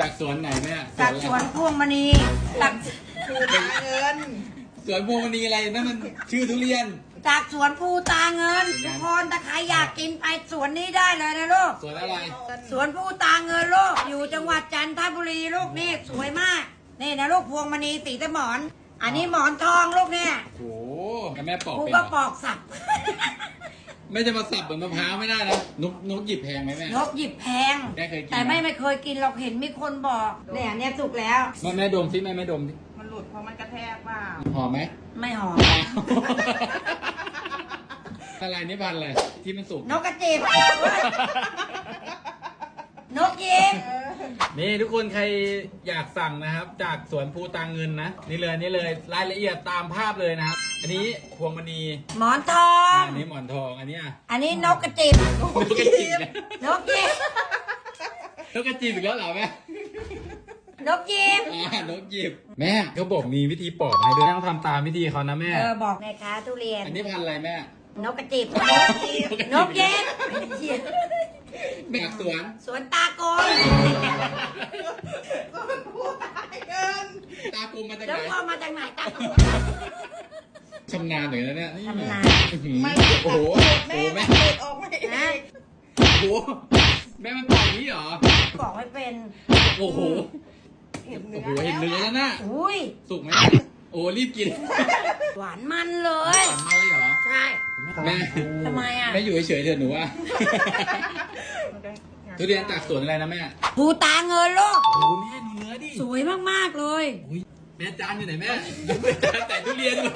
จากสวนไหนแม่จากสวนพวงมณีจากคือหาเงิน สวนพวงมณีอะไรนั่นมันชื่อทุเรียน จากสวนภูตาเงินทุกคนถ้าใครอยากกินไปสวนนี้ได้เลยนะลูก สวนอะไร สวนภูตาเงินลูกอยู่จังหวัดจันทบุรีลูกนี่สวยมาก นี่นะลูกพวงมณีสีตะหมอน อันนี้หมอนทองลูกเนี่ยโอ้โหแล้วแม่ปอกกูเป็นก็เหรปออกสับ ไม่จะมาสับเหมือนมะพร้าวไม่ได้นะนกนกหยิบแพงไหมแม่ นกหยิบแพง แม่เคยกินแต่ไม่ไหมไม่เคยกินเราเห็นมีคนบอกเนี่ยเนี่ยสุกแล้ว แม่แม่ดมสิแม่แม่ดมสิมันหลุดเพราะมันกระแทกเปล่าหอมไหม ไม่หอม อะไรนี่พันธุ์อะไรที่มันสุก นกกระจิบ นกยิบ นี่ทุกคนใครอยากสั่งนะครับ จากสวนภูตางเงินนะ นี่เลยนี่เลยรายละเอียดตามภาพเลยนะครับ อันนี้พวงมณีหมอนทองอันนี้หมอนทองอันนี้อะอันนี้นกกระจิบนกกระจิบนะนกยิบนกกระจิบอีกแล้วเหรอแม่นกยิบอ่านกหยิบ แม่เขาบอกมีวิธีปอกให้ด้วยต้องทำตามวิธีเขานะแม่ เออบอกแม่ค้าทุเรียน อันนี้พันธุ์อะไรแม่นกกระจิบนกยิ บแม่สวน สวนตากลมันพูดหาเงินตากลมมาจากแล้วไหนพ่อมาจากไหนตากลชำนาญเหมือนกันนะเนี่ยชำนาญอื้อหือไม่โอ้โหแม่โอ้โหแม่แม่หลุดออกไม่ได้นะโอ้โหแม่มันปอกอย่างนี้เหรอบอกไม่เป็น โอ้โหเห็นโอ้เนื้อโหเห็นเนื้อแล้วนะอุ้ยสุกไหมโอ้รีบกิน หวานมันเลยหวานมากเลยเหรอ ใช่ แม่ทำไมอะ แม่อยู่เฉยๆเถอะหนูว่า ทุเรียนจากสวนอะไรนะแม่ภูตาเงินลูกโอ้แม่ดูเนื้อดิสวยมากๆเลยอุ๊ยแม่จานอยู่ไหนแม่จานแต่ทุเรียนอยู่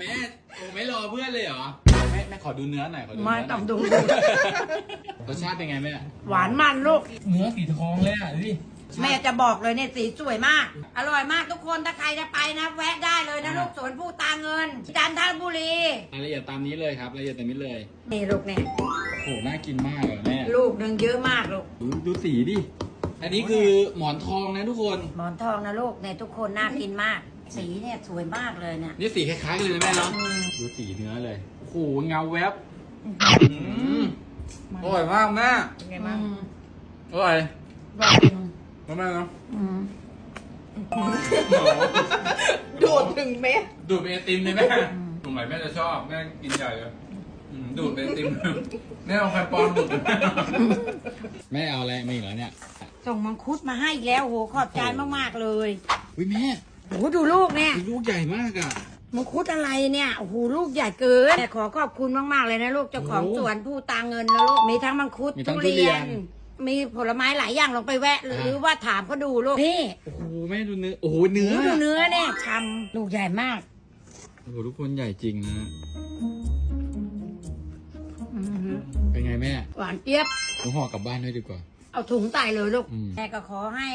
แม่โอ้ไม่รอเพื่อนเลยเหรอแม่แม่ขอดูเนื้อหน่อยขอดูไม่เนื้อหน่ต้ออยงดูรสชาติเป็นไงแม่หวานมันลูก เนื้อสีทองเลยอะดูดิแม่จะบอกเลยเนี่ยสีสวยมาก อร่อยมากทุกคนถ้าใครจะไปนะ แวะได้เลยนะลูกสวนผู้ตาเงินจันทบุรีรายละเอียดตามนี้เลยครับรายละเอียดตามนี้เลย นี่ลูกเนี่ยโอ้โหน่ากินมากเลยแม่ลูกหนึ่งเยอะมากลูก ดูดูสีดิ อันนี้คือหมอนทองนะทุกคน หมอนทองนะลูกเนี่ยทุกคนน่ากินมาก สีเนี่ยสวยมากเลยเนี่ย นี่สีคล้ายๆกันเลยนะแม่เนาะอืมดูสีเนื้อเลย โอ้โหเงาแวบอืมอร่อยมากแม่เป็นไงบ้างอร่อยบอกจริงแม่เนาะอืมดูดถึงเม็ดดูดเป็นไอติมเลยแม่ตรงไหนแม่จะชอบ แม่กินใหญ่เลย อืมดูดเป็นไอติมแม่เอาไข่ปอนดูดแม่เอาอะไรมาอีกแล้วเนี่ยส่งมังคุดมาให้อีกแล้วโหขอบใจมากๆเลยอุ้ยแม่โหดูลูกเนี่ย ลูกใหญ่มากอะ มังคุดอะไรเนี่ยโอ้โหลูกใหญ่เกินแต่ขอขอบคุณมาก ๆ เลยนะลูกเจ้าของโอ้สวนผู้ตาเงินนะลูก มีทั้งมังคุดมีทั้ทุงทุเรีเรียยน น มีผลไม้หลายอย่างลองไปแวะ หรืออ่าว่าถามเขาดูลูกนี่โอ้โหแม่ดูเนื้อโอ้โหเนื้อดูเนื้อเนี่ยชำลูกใหญ่มาก โอ้โหทุกคนใหญ่จริงนะอื้อหือ เป็นไงแม่หวานเจี๊ยบ หนูห่อกลับบ้านด้วยดีกว่า เอาถุงใส่เลยลูก อืม แม่ก็ขอให้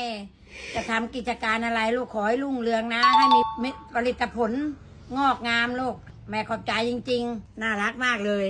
จะทำกิจการอะไรลูกขอให้รุ่งเรืองนะ ให้มีผลิตผลงอกงามลูก แม่ขอบใจจริง ๆ น่ารักมากเลย